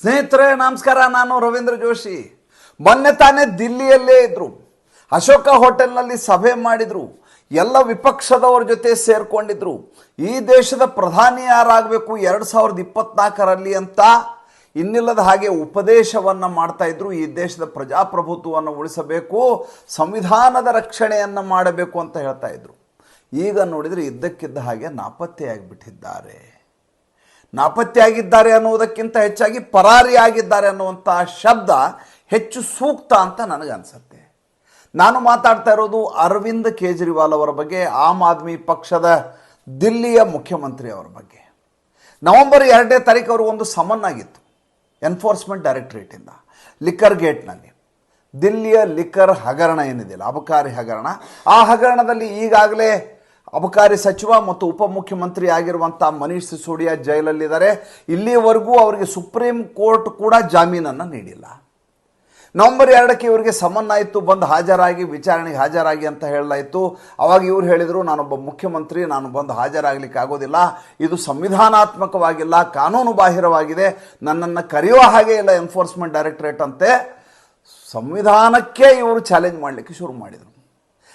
ಸ್ನೇಹಿತರೆ, ನಮಸ್ಕಾರ. ನಾನು ರವೀಂದ್ರ ಜೋಶಿ. ಮೊನ್ನೆ ತಾನೇ ದಿಲ್ಲಿಯಲ್ಲೇ ಇದ್ರು. ಅಶೋಕ ಹೋಟೆಲ್ನಲ್ಲಿ ಸಭೆ ಮಾಡಿದ್ರು. ಎಲ್ಲ ವಿಪಕ್ಷದವರ ಜೊತೆ ಸೇರ್ಕೊಂಡಿದ್ರು. ಈ ದೇಶದ ಪ್ರಧಾನಿ ಯಾರಾಗಬೇಕು ಎರಡು ಸಾವಿರದ ಇಪ್ಪತ್ನಾಲ್ಕರಲ್ಲಿ ಅಂತ ಇನ್ನಿಲ್ಲದ ಹಾಗೆ ಉಪದೇಶವನ್ನು ಮಾಡ್ತಾ ಇದ್ರು. ಈ ದೇಶದ ಪ್ರಜಾಪ್ರಭುತ್ವವನ್ನು ಉಳಿಸಬೇಕು, ಸಂವಿಧಾನದ ರಕ್ಷಣೆಯನ್ನು ಮಾಡಬೇಕು ಅಂತ ಹೇಳ್ತಾ ಇದ್ರು. ಈಗ ನೋಡಿದರೆ ಇದ್ದಕ್ಕಿದ್ದ ಹಾಗೆ ನಾಪತ್ತೆಯಾಗಿಬಿಟ್ಟಿದ್ದಾರೆ. ನಾಪತ್ತೆಯಾಗಿದ್ದಾರೆ ಅನ್ನುವುದಕ್ಕಿಂತ ಹೆಚ್ಚಾಗಿ ಪರಾರಿಯಾಗಿದ್ದಾರೆ ಅನ್ನುವಂಥ ಶಬ್ದ ಹೆಚ್ಚು ಸೂಕ್ತ ಅಂತ ನನಗನ್ಸುತ್ತೆ. ನಾನು ಮಾತಾಡ್ತಾ ಇರೋದು ಅರವಿಂದ್ ಕೇಜ್ರಿವಾಲ್ ಅವರ ಬಗ್ಗೆ, ಆಮ್ ಆದ್ಮಿ ಪಕ್ಷದ ದಿಲ್ಲಿಯ ಮುಖ್ಯಮಂತ್ರಿ ಅವರ ಬಗ್ಗೆ. ನವೆಂಬರ್ ಎರಡನೇ ತಾರೀಕು ಅವರು ಒಂದು ಸಮನ್ ಆಗಿತ್ತು ಎನ್ಫೋರ್ಸ್ಮೆಂಟ್ ಡೈರೆಕ್ಟ್ರೇಟಿಂದ ಲಿಕ್ಕರ್ ಗೇಟ್ನಲ್ಲಿ ದಿಲ್ಲಿಯ ಲಿಕ್ಕರ್ ಹಗರಣ ಏನಿದೆಯಲ್ಲ ಅಬಕಾರಿ ಹಗರಣ. ಆ ಹಗರಣದಲ್ಲಿ ಈಗಾಗಲೇ ಅಬಕಾರಿ ಸಚಿವ ಮತ್ತು ಉಪಮುಖ್ಯಮಂತ್ರಿ ಆಗಿರುವಂಥ ಮನೀಶ್ ಸಿಸೋಡಿಯಾ ಜೈಲಲ್ಲಿದ್ದಾರೆ. ಇಲ್ಲಿವರೆಗೂ ಅವರಿಗೆ ಸುಪ್ರೀಂ ಕೋರ್ಟ್ ಕೂಡ ಜಾಮೀನನ್ನು ನೀಡಿಲ್ಲ. ನವೆಂಬರ್ ಎರಡಕ್ಕೆ ಇವರಿಗೆ ಸಮನ್ ಆಯಿತು, ಬಂದು ಹಾಜರಾಗಿ, ವಿಚಾರಣೆಗೆ ಹಾಜರಾಗಿ ಅಂತ ಹೇಳಲಾಯಿತು. ಅವಾಗ ಇವರು ಹೇಳಿದರು, ನಾನೊಬ್ಬ ಮುಖ್ಯಮಂತ್ರಿ, ನಾನು ಬಂದು ಹಾಜರಾಗಲಿಕ್ಕೆ ಆಗೋದಿಲ್ಲ. ಇದು ಸಂವಿಧಾನಾತ್ಮಕವಾಗಿಲ್ಲ, ಕಾನೂನು ಬಾಹಿರವಾಗಿದೆ. ನನ್ನನ್ನು ಕರೆಯುವ ಹಾಗೆ ಇಲ್ಲ ಎನ್ಫೋರ್ಸ್ಮೆಂಟ್ ಡೈರೆಕ್ಟರೇಟ್ ಅಂತೆ. ಸಂವಿಧಾನಕ್ಕೆ ಇವರು ಚಾಲೆಂಜ್ ಮಾಡಲಿಕ್ಕೆ ಶುರು ಮಾಡಿದರು.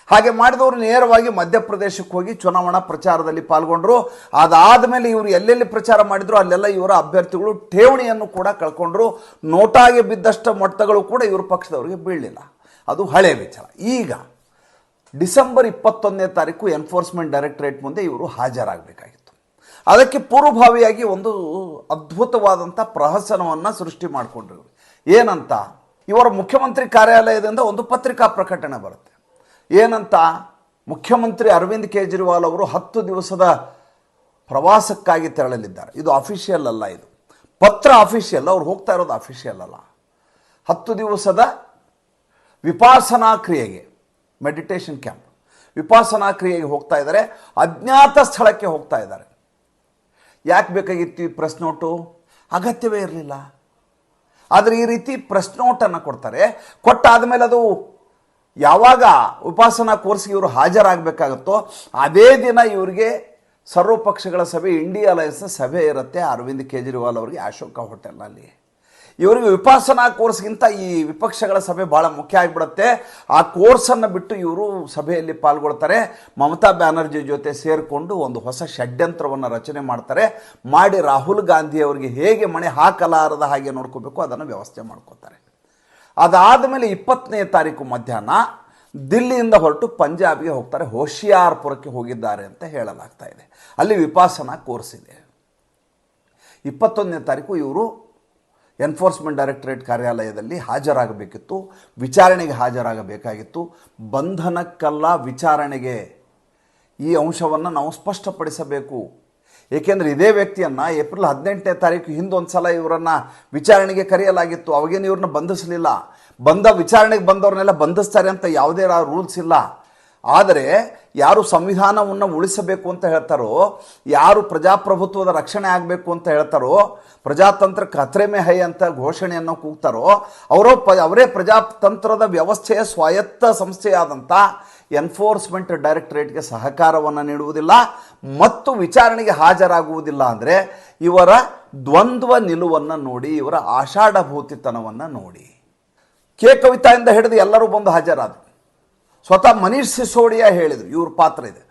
ಹಾಗೆ ಮಾಡಿದವರು ನೇರವಾಗಿ ಮಧ್ಯಪ್ರದೇಶಕ್ಕೆ ಹೋಗಿ ಚುನಾವಣಾ ಪ್ರಚಾರದಲ್ಲಿ ಪಾಲ್ಗೊಂಡ್ರು. ಅದಾದ ಮೇಲೆ ಇವರು ಎಲ್ಲೆಲ್ಲಿ ಪ್ರಚಾರ ಮಾಡಿದ್ರು, ಅಲ್ಲೆಲ್ಲ ಇವರ ಅಭ್ಯರ್ಥಿಗಳು ಠೇವಣಿಯನ್ನು ಕೂಡ ಕಳ್ಕೊಂಡ್ರು. ನೋಟಾಗಿ ಬಿದ್ದಷ್ಟು ಮೊಟ್ಟಗಳು ಕೂಡ ಇವರ ಪಕ್ಷದವರಿಗೆ ಬೀಳಲಿಲ್ಲ. ಅದು ಹಳೆ ವಿಚಾರ. ಈಗ ಡಿಸೆಂಬರ್ ಇಪ್ಪತ್ತೊಂದನೇ ತಾರೀಕು ಎನ್ಫೋರ್ಸ್ಮೆಂಟ್ ಡೈರೆಕ್ಟರೇಟ್ ಮುಂದೆ ಇವರು ಹಾಜರಾಗಬೇಕಾಗಿತ್ತು. ಅದಕ್ಕೆ ಪೂರ್ವಭಾವಿಯಾಗಿ ಒಂದು ಅದ್ಭುತವಾದಂಥ ಪ್ರಹಸನವನ್ನು ಸೃಷ್ಟಿ ಮಾಡಿಕೊಂಡ್ರು ಏನಂತ? ಇವರ ಮುಖ್ಯಮಂತ್ರಿ ಕಾರ್ಯಾಲಯದಿಂದ ಒಂದು ಪತ್ರಿಕಾ ಪ್ರಕಟಣೆ ಬರುತ್ತೆ. ಏನಂತ ಮುಖ್ಯಮಂತ್ರಿ ಅರವಿಂದ್ ಕೇಜ್ರಿವಾಲ್ ಅವರು ಹತ್ತು ದಿವಸದ ಪ್ರವಾಸಕ್ಕಾಗಿ ತೆರಳಲಿದ್ದಾರೆ. ಇದು ಅಫಿಷಿಯಲ್ ಅಲ್ಲ ಇದು. ಪತ್ರ ಅಫಿಷಿಯಲ್ ಅವ್ರು ಹೋಗ್ತಾ ಇರೋದು ಅಫಿಷಿಯಲ್ ಅಲ್ಲ. ಹತ್ತು ದಿವಸದ ವಿಪಾಸನಾ ಕ್ರಿಯೆಗೆ ಮೆಡಿಟೇಷನ್ ಕ್ಯಾಂಪ್ ವಿಪಾಸನಾ ಕ್ರಿಯೆಗೆ ಹೋಗ್ತಾ ಇದ್ದಾರೆ. ಅಜ್ಞಾತ ಸ್ಥಳಕ್ಕೆ ಹೋಗ್ತಾ ಇದ್ದಾರೆ. ಯಾಕೆ ಬೇಕಾಗಿತ್ತು ಈ ಪ್ರೆಸ್ ನೋಟು ಅಗತ್ಯವೇ ಇರಲಿಲ್ಲ. ಆದರೆ ಈ ರೀತಿ ಪ್ರೆಸ್ ನೋಟನ್ನು ಕೊಡ್ತಾರೆ. ಕೊಟ್ಟಾದಮೇಲೆ ಅದು ಯಾವಾಗ ಉಪಾಸನಾ ಕೋರ್ಸ್ಗೆ ಇವರು ಹಾಜರಾಗಬೇಕಾಗುತ್ತೋ ಅದೇ ದಿನ ಇವರಿಗೆ ಸರ್ವಪಕ್ಷಗಳ ಸಭೆ ಇಂಡಿಯಾ ಅಲಯನ್ಸ್ನ ಸಭೆ ಇರುತ್ತೆ ಅರವಿಂದ್ ಕೇಜ್ರಿವಾಲ್ ಅವರಿಗೆ ಅಶೋಕ ಹೋಟೆಲ್ನಲ್ಲಿ ಇವರಿಗೆ ವಿಪಾಸನಾ ಕೋರ್ಸ್ಗಿಂತ ಈ ವಿಪಕ್ಷಗಳ ಸಭೆ ಭಾಳ ಮುಖ್ಯ ಆಗಿಬಿಡುತ್ತೆ. ಆ ಕೋರ್ಸನ್ನು ಬಿಟ್ಟು ಇವರು ಸಭೆಯಲ್ಲಿ ಪಾಲ್ಗೊಳ್ತಾರೆ. ಮಮತಾ ಬ್ಯಾನರ್ಜಿ ಜೊತೆ ಸೇರಿಕೊಂಡು ಒಂದು ಹೊಸ ಷಡ್ಯಂತ್ರವನ್ನು ರಚನೆ ಮಾಡ್ತಾರೆ. ಮಾಡಿ ರಾಹುಲ್ ಗಾಂಧಿ ಅವರಿಗೆ ಹೇಗೆ ಮಣೆ ಹಾಕಲಾರದ ಹಾಗೆ ನೋಡ್ಕೋಬೇಕು, ಅದನ್ನು ವ್ಯವಸ್ಥೆ ಮಾಡ್ಕೋತಾರೆ. ಅದಾದ ಮೇಲೆ ಇಪ್ಪತ್ತನೇ ತಾರೀಕು ಮಧ್ಯಾಹ್ನ ದಿಲ್ಲಿಯಿಂದ ಹೊರಟು ಪಂಜಾಬ್ಗೆ ಹೋಗ್ತಾರೆ, ಹೋಶಿಯಾರ್ಪುರಕ್ಕೆ ಹೋಗಿದ್ದಾರೆ ಅಂತ ಹೇಳಲಾಗ್ತಾ ಇದೆ. ಅಲ್ಲಿ ವಿಪಾಸನಾ ಕೋರ್ಸ್ ಇದೆ. ಇಪ್ಪತ್ತೊಂದನೇ ತಾರೀಕು ಇವರು ಎನ್ಫೋರ್ಸ್ಮೆಂಟ್ ಡೈರೆಕ್ಟರೇಟ್ ಕಾರ್ಯಾಲಯದಲ್ಲಿ ಹಾಜರಾಗಬೇಕಿತ್ತು, ವಿಚಾರಣೆಗೆ ಹಾಜರಾಗಬೇಕಾಗಿತ್ತು. ಬಂಧನಕ್ಕಲ್ಲ ವಿಚಾರಣೆಗೆ ಈ ಅಂಶವನ್ನು ನಾವು ಸ್ಪಷ್ಟಪಡಿಸಬೇಕು. ಏಕೆಂದರೆ ಇದೇ ವ್ಯಕ್ತಿಯನ್ನು ಏಪ್ರಿಲ್ ಹದಿನೆಂಟನೇ ತಾರೀಕು ಹಿಂದೊಂದು ಸಲ ಇವರನ್ನು ವಿಚಾರಣೆಗೆ ಕರೆಯಲಾಗಿತ್ತು. ಅವಾಗೇನು ಇವ್ರನ್ನ ಬಂಧಿಸಲಿಲ್ಲ? ಬಂದ ವಿಚಾರಣೆಗೆ ಬಂದವ್ರನ್ನೆಲ್ಲ ಬಂಧಿಸ್ತಾರೆ ಅಂತ ಯಾವುದೇ ರೂಲ್ಸ್ ಇಲ್ಲ. ಆದರೆ ಯಾರು ಸಂವಿಧಾನವನ್ನು ಉಳಿಸಬೇಕು ಅಂತ ಹೇಳ್ತಾರೋ, ಯಾರು ಪ್ರಜಾಪ್ರಭುತ್ವದ ರಕ್ಷಣೆ ಆಗಬೇಕು ಅಂತ ಹೇಳ್ತಾರೋ, ಪ್ರಜಾತಂತ್ರ ಖತ್ರೆ ಮೇ ಹೈ ಅಂತ ಘೋಷಣೆಯನ್ನು ಕೂಗ್ತಾರೋ, ಅವರೋ ಪ, ಅವರೇ ಪ್ರಜಾತಂತ್ರದ ವ್ಯವಸ್ಥೆಯ ಸ್ವಾಯತ್ತ ಸಂಸ್ಥೆಯಾದಂಥ ಎನ್ಫೋರ್ಸ್ಮೆಂಟ್ ಡೈರೆಕ್ಟರೇಟ್ಗೆ ಸಹಕಾರವನ್ನು ನೀಡುವುದಿಲ್ಲ ಮತ್ತು ವಿಚಾರಣೆಗೆ ಹಾಜರಾಗುವುದಿಲ್ಲ ಅಂದರೆ ಇವರ ದ್ವಂದ್ವ ನಿಲುವನ್ನು ನೋಡಿ, ಇವರ ಆಷಾಢಭೂತಿತನವನ್ನು ನೋಡಿ. ಕೆ ಕವಿತಾಯಿಂದ ಹಿಡಿದು ಎಲ್ಲರೂ ಬಂದು ಹಾಜರಾದರು. ಸ್ವತಃ ಮನೀಷ್ ಸಿಸೋಡಿಯಾ ಹೇಳಿದರು, ಇವ್ರ ಪಾತ್ರ ಇದೆ.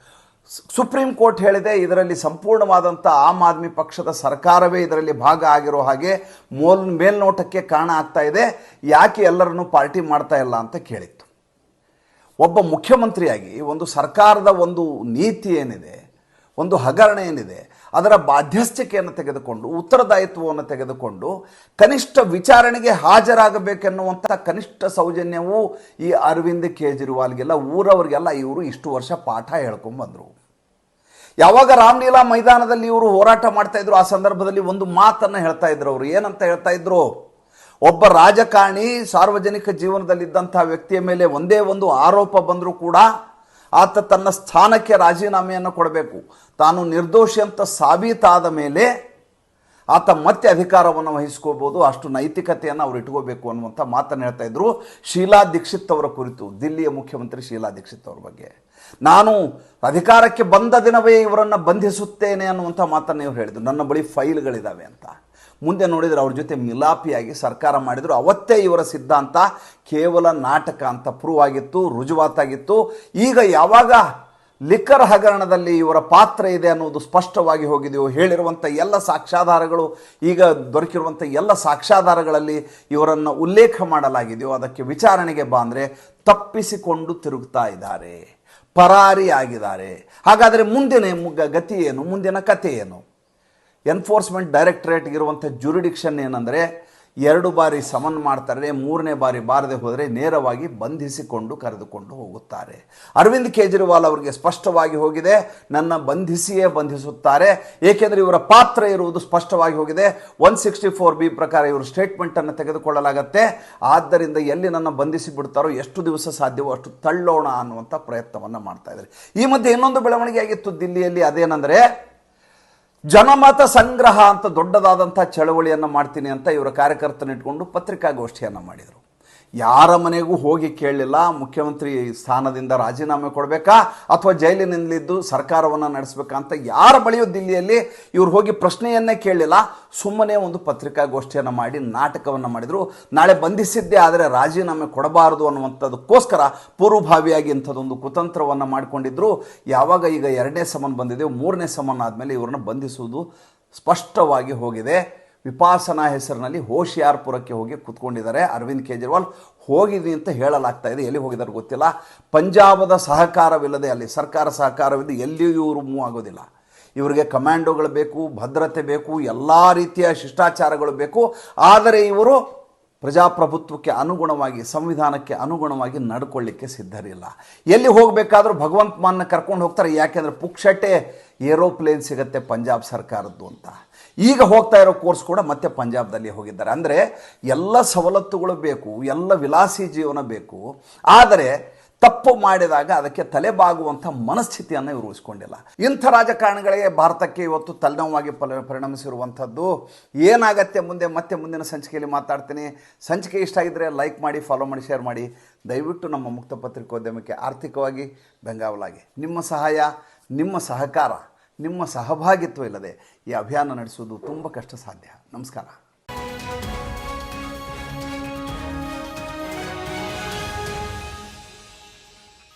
ಸುಪ್ರೀಂ ಕೋರ್ಟ್ ಹೇಳಿದೆ, ಇದರಲ್ಲಿ ಸಂಪೂರ್ಣವಾದಂಥ ಆಮ್ ಆದ್ಮಿ ಪಕ್ಷದ ಸರ್ಕಾರವೇ ಇದರಲ್ಲಿ ಭಾಗ ಆಗಿರೋ ಹಾಗೆ ಮೋಲ್, ಮೇಲ್ನೋಟಕ್ಕೆ ಕಾರಣ ಆಗ್ತಾ ಇದೆ, ಯಾಕೆ ಎಲ್ಲರನ್ನೂ ಪಾರ್ಟಿ ಮಾಡ್ತಾ ಇಲ್ಲ ಅಂತ ಕೇಳಿತ್ತು. ಒಬ್ಬ ಮುಖ್ಯಮಂತ್ರಿಯಾಗಿ ಒಂದು ಸರ್ಕಾರದ ಒಂದು ನೀತಿ ಏನಿದೆ, ಒಂದು ಹಗರಣ ಏನಿದೆ ಅದರ ಬಾಧ್ಯಸ್ಥಿಕೆಯನ್ನು ತೆಗೆದುಕೊಂಡು, ಉತ್ತರದಾಯಿತ್ವವನ್ನು ತೆಗೆದುಕೊಂಡು, ಕನಿಷ್ಠ ವಿಚಾರಣೆಗೆ ಹಾಜರಾಗಬೇಕೆನ್ನುವಂಥ ಕನಿಷ್ಠ ಸೌಜನ್ಯವು ಈ ಅರವಿಂದ್ ಕೇಜ್ರಿವಾಲ್ಗೆಲ್ಲ, ಊರವರಿಗೆಲ್ಲ ಇವರು ಇಷ್ಟು ವರ್ಷ ಪಾಠ ಹೇಳ್ಕೊಂಬಂದರು ಯಾವಾಗ ರಾಮಲೀಲಾ ಮೈದಾನದಲ್ಲಿ ಇವರು ಹೋರಾಟ ಮಾಡ್ತಾ ಇದ್ರು, ಆ ಸಂದರ್ಭದಲ್ಲಿ ಒಂದು ಮಾತನ್ನು ಹೇಳ್ತಾ ಇದ್ರು ಅವರು. ಏನಂತ ಹೇಳ್ತಾ ಇದ್ರು? ಒಬ್ಬ ರಾಜಕಾರಣಿ ಸಾರ್ವಜನಿಕ ಜೀವನದಲ್ಲಿದ್ದಂಥ ವ್ಯಕ್ತಿಯ ಮೇಲೆ ಒಂದೇ ಒಂದು ಆರೋಪ ಬಂದರೂ ಕೂಡ ಆತ ತನ್ನ ಸ್ಥಾನಕ್ಕೆ ರಾಜೀನಾಮೆಯನ್ನು ಕೊಡಬೇಕು. ತಾನು ನಿರ್ದೋಷಿ ಅಂತ ಸಾಬೀತಾದ ಮೇಲೆ ಆತ ಮತ್ತೆ ಅಧಿಕಾರವನ್ನು ವಹಿಸ್ಕೋಬೋದು ಅಷ್ಟು ನೈತಿಕತೆಯನ್ನು ಅವ್ರು ಇಟ್ಕೋಬೇಕು ಅನ್ನುವಂಥ ಮಾತನ್ನು ಹೇಳ್ತಾ ಇದ್ದರು ಶೀಲಾ ದೀಕ್ಷಿತ್ ಅವರ ಕುರಿತು, ದಿಲ್ಲಿಯ ಮುಖ್ಯಮಂತ್ರಿ ಶೀಲಾ ದೀಕ್ಷಿತ್ ಅವರ ಬಗ್ಗೆ. ನಾನು ಅಧಿಕಾರಕ್ಕೆ ಬಂದ ದಿನವೇ ಇವರನ್ನು ಬಂಧಿಸುತ್ತೇನೆ ಅನ್ನುವಂಥ ಮಾತನ್ನು ಇವ್ರು ಹೇಳಿದರು. ನನ್ನ ಬಳಿ ಫೈಲ್ಗಳಿದ್ದಾವೆ ಅಂತ. ಮುಂದೆ ನೋಡಿದರೆ ಅವ್ರ ಜೊತೆ ಮಿಲಾಪಿಯಾಗಿ ಸರ್ಕಾರ ಮಾಡಿದರು. ಅವತ್ತೇ ಇವರ ಸಿದ್ಧಾಂತ ಕೇವಲ ನಾಟಕ ಅಂತ ಪ್ರೂವ್ ಆಗಿತ್ತು, ರುಜುವಾತಾಗಿತ್ತು. ಈಗ ಯಾವಾಗ ಲಿಕ್ಕರ್ ಹಗರಣದಲ್ಲಿ ಇವರ ಪಾತ್ರ ಇದೆ ಅನ್ನೋದು ಸ್ಪಷ್ಟವಾಗಿ ಹೋಗಿದೆಯೋ ಹೇಳಿರುವಂಥ ಎಲ್ಲ ಸಾಕ್ಷ್ಯಾಧಾರಗಳು, ಈಗ ದೊರಕಿರುವಂಥ ಎಲ್ಲ ಸಾಕ್ಷ್ಯಾಧಾರಗಳಲ್ಲಿ ಇವರನ್ನು ಉಲ್ಲೇಖ ಮಾಡಲಾಗಿದೆಯೋ ಅದಕ್ಕೆ ವಿಚಾರಣೆಗೆ ಬಾ ತಪ್ಪಿಸಿಕೊಂಡು ತಿರುಗ್ತಾ ಇದ್ದಾರೆ. ಪರಾರಿ ಆಗಿದ್ದಾರೆ ಹಾಗಾದರೆ ಮುಂದಿನ ಗತಿ ಏನು? ಮುಂದಿನ ಕಥೆ ಏನು? ಎನ್ಫೋರ್ಸ್ಮೆಂಟ್ ಡೈರೆಕ್ಟರೇಟ್ಗೆ ಇರುವಂಥ ಜುರಿಡಿಕ್ಷನ್ ಏನಂದರೆ ಎರಡು ಬಾರಿ ಸಮನ್ ಮಾಡ್ತಾರೆ, ಮೂರನೇ ಬಾರಿ ಬಾರದೆ ಹೋದರೆ ನೇರವಾಗಿ ಬಂಧಿಸಿಕೊಂಡು ಕರೆದುಕೊಂಡು ಹೋಗುತ್ತಾರೆ. ಅರವಿಂದ್ ಕೇಜ್ರಿವಾಲ್ ಅವರಿಗೆ ಸ್ಪಷ್ಟವಾಗಿ ಹೋಗಿದೆ, ನನ್ನ ಬಂಧಿಸಿಯೇ ಬಂಧಿಸುತ್ತಾರೆ. ಏಕೆಂದರೆ ಇವರ ಪಾತ್ರ ಇರುವುದು ಸ್ಪಷ್ಟವಾಗಿ ಹೋಗಿದೆ. ಒನ್ ಸಿಕ್ಸ್ಟಿ ಫೋರ್ ಬಿ ಪ್ರಕಾರ ಇವರು ಸ್ಟೇಟ್ಮೆಂಟನ್ನು ತೆಗೆದುಕೊಳ್ಳಲಾಗತ್ತೆ. ಆದ್ದರಿಂದ ಎಲ್ಲಿ ನನ್ನ ಬಂಧಿಸಿ ಬಿಡ್ತಾರೋ ಎಷ್ಟು ದಿವಸ ಸಾಧ್ಯವೋ ಅಷ್ಟು ತಳ್ಳೋಣ ಅನ್ನುವಂಥ ಪ್ರಯತ್ನವನ್ನು ಮಾಡ್ತಾ ಇದ್ದಾರೆ. ಈ ಮಧ್ಯೆ ಇನ್ನೊಂದು ಬೆಳವಣಿಗೆ ಆಗಿತ್ತು ದಿಲ್ಲಿಯಲ್ಲಿ, ಅದೇನೆಂದರೆ ಜನಮತ ಸಂಗ್ರಹ ಅಂತ ದೊಡ್ಡದಾದಂಥ ಚಳವಳಿಯನ್ನು ಮಾಡ್ತೀನಿ ಅಂತ ಇವರ ಕಾರ್ಯಕರ್ತನ ಇಟ್ಕೊಂಡು ಪತ್ರಿಕಾಗೋಷ್ಠಿಯನ್ನು ಮಾಡಿದರು. ಯಾರ ಮನೆಗೂ ಹೋಗಿ ಕೇಳಲಿಲ್ಲ, ಮುಖ್ಯಮಂತ್ರಿ ಸ್ಥಾನದಿಂದ ರಾಜೀನಾಮೆ ಕೊಡಬೇಕಾ ಅಥವಾ ಜೈಲಿನಲ್ಲಿದ್ದು ಸರ್ಕಾರವನ್ನು ನಡೆಸಬೇಕಾ ಅಂತ ಯಾರ ಬಳಿಯೋ ದಿಲ್ಲಿಯಲ್ಲಿ ಇವ್ರು ಹೋಗಿ ಪ್ರಶ್ನೆಯನ್ನೇ ಕೇಳಲಿಲ್ಲ. ಸುಮ್ಮನೆ ಒಂದು ಪತ್ರಿಕಾಗೋಷ್ಠಿಯನ್ನು ಮಾಡಿ ನಾಟಕವನ್ನು ಮಾಡಿದರು. ನಾಳೆ ಬಂಧಿಸಿದ್ದೇ ಆದರೆ ರಾಜೀನಾಮೆ ಕೊಡಬಾರದು ಅನ್ನುವಂಥದ್ದಕ್ಕೋಸ್ಕರ ಪೂರ್ವಭಾವಿಯಾಗಿ ಇಂಥದ್ದೊಂದು ಕುತಂತ್ರವನ್ನು ಮಾಡಿಕೊಂಡಿದ್ದರು ಯಾವಾಗ ಈಗ ಎರಡನೇ ಸಮನ್ ಬಂದಿದೆ, ಮೂರನೇ ಸಮನ್ ಆದಮೇಲೆ ಇವ್ರನ್ನ ಬಂಧಿಸುವುದು ಸ್ಪಷ್ಟವಾಗಿ ಹೋಗಿದೆ. ವಿಪಾಸನಾ ಹೆಸರಿನಲ್ಲಿ ಹೋಶಿಯಾರ್ಪುರಕ್ಕೆ ಹೋಗಿ ಕುತ್ಕೊಂಡಿದ್ದಾರೆ. ಅರವಿಂದ್ ಕೇಜ್ರಿವಾಲ್ ಹೋಗಿದೆ ಅಂತ ಹೇಳಲಾಗ್ತಾ ಇದೆ. ಎಲ್ಲಿ ಹೋಗಿದ್ದಾರೆ ಗೊತ್ತಿಲ್ಲ. ಪಂಜಾಬದ ಸಹಕಾರವಿಲ್ಲದೆ ಅಲ್ಲಿ ಸರ್ಕಾರ ಸಹಕಾರವಿದ್ದು ಎಲ್ಲಿಯೂ ಇವರು ಮೂವ್ ಆಗೋದಿಲ್ಲ. ಇವರಿಗೆ ಕಮ್ಯಾಂಡೋಗಳು ಬೇಕು, ಭದ್ರತೆ ಬೇಕು, ಎಲ್ಲ ರೀತಿಯ ಶಿಷ್ಟಾಚಾರಗಳು ಬೇಕು. ಆದರೆ ಇವರು ಪ್ರಜಾಪ್ರಭುತ್ವಕ್ಕೆ ಅನುಗುಣವಾಗಿ, ಸಂವಿಧಾನಕ್ಕೆ ಅನುಗುಣವಾಗಿ ನಡ್ಕೊಳ್ಳಿಕ್ಕೆ ಸಿದ್ಧರಿಲ್ಲ. ಎಲ್ಲಿ ಹೋಗಬೇಕಾದ್ರೂ ಭಗವಂತ ಮಾನ್ನ ಕರ್ಕೊಂಡು ಹೋಗ್ತಾರೆ. ಯಾಕೆಂದರೆ ಪುಕ್ಷಟೆ ಏರೋಪ್ಲೇನ್ ಸಿಗುತ್ತೆ ಪಂಜಾಬ್ ಸರ್ಕಾರದ್ದು ಅಂತ. ಈಗ ಹೋಗ್ತಾ ಇರೋ ಕೋರ್ಸ್ ಕೂಡ ಮತ್ತೆ ಪಂಜಾಬ್ದಲ್ಲಿ ಹೋಗಿದ್ದಾರೆ. ಅಂದರೆ ಎಲ್ಲ ಸವಲತ್ತುಗಳು ಬೇಕು, ಎಲ್ಲ ವಿಲಾಸಿ ಜೀವನ ಬೇಕು. ಆದರೆ ತಪ್ಪು ಮಾಡಿದಾಗ ಅದಕ್ಕೆ ತಲೆಬಾಗುವಂಥ ಮನಸ್ಥಿತಿಯನ್ನು ಇವರು ಉಳಿಸ್ಕೊಂಡಿಲ್ಲ. ಇಂಥ ರಾಜಕಾರಣಿಗಳಿಗೆ ಭಾರತಕ್ಕೆ ಇವತ್ತು ತಲೆನೋವಾಗಿ ಪಲ ಪರಿಣಮಿಸಿರುವಂಥದ್ದು. ಏನಾಗತ್ತೆ ಮುಂದೆ? ಮತ್ತೆ ಮುಂದಿನ ಸಂಚಿಕೆಯಲ್ಲಿ ಮಾತಾಡ್ತೀನಿ. ಸಂಚಿಕೆ ಇಷ್ಟ ಆಗಿದ್ದರೆ ಲೈಕ್ ಮಾಡಿ ಫಾಲೋ ಮಾಡಿ ಶೇರ್ ಮಾಡಿ. ದಯವಿಟ್ಟು ನಮ್ಮ ಮುಕ್ತ ಪತ್ರಿಕೋದ್ಯಮಕ್ಕೆ ಆರ್ಥಿಕವಾಗಿ ಬೆಂಗಾವಲಾಗಿ. ನಿಮ್ಮ ಸಹಾಯ, ನಿಮ್ಮ ಸಹಕಾರ, ನಿಮ್ಮ ಸಹಭಾಗಿತ್ವ ಇಲ್ಲದೆ ಈ ಅಭಿಯಾನ ನಡೆಸುವುದು ತುಂಬ ಕಷ್ಟ ಸಾಧ್ಯ. ನಮಸ್ಕಾರ.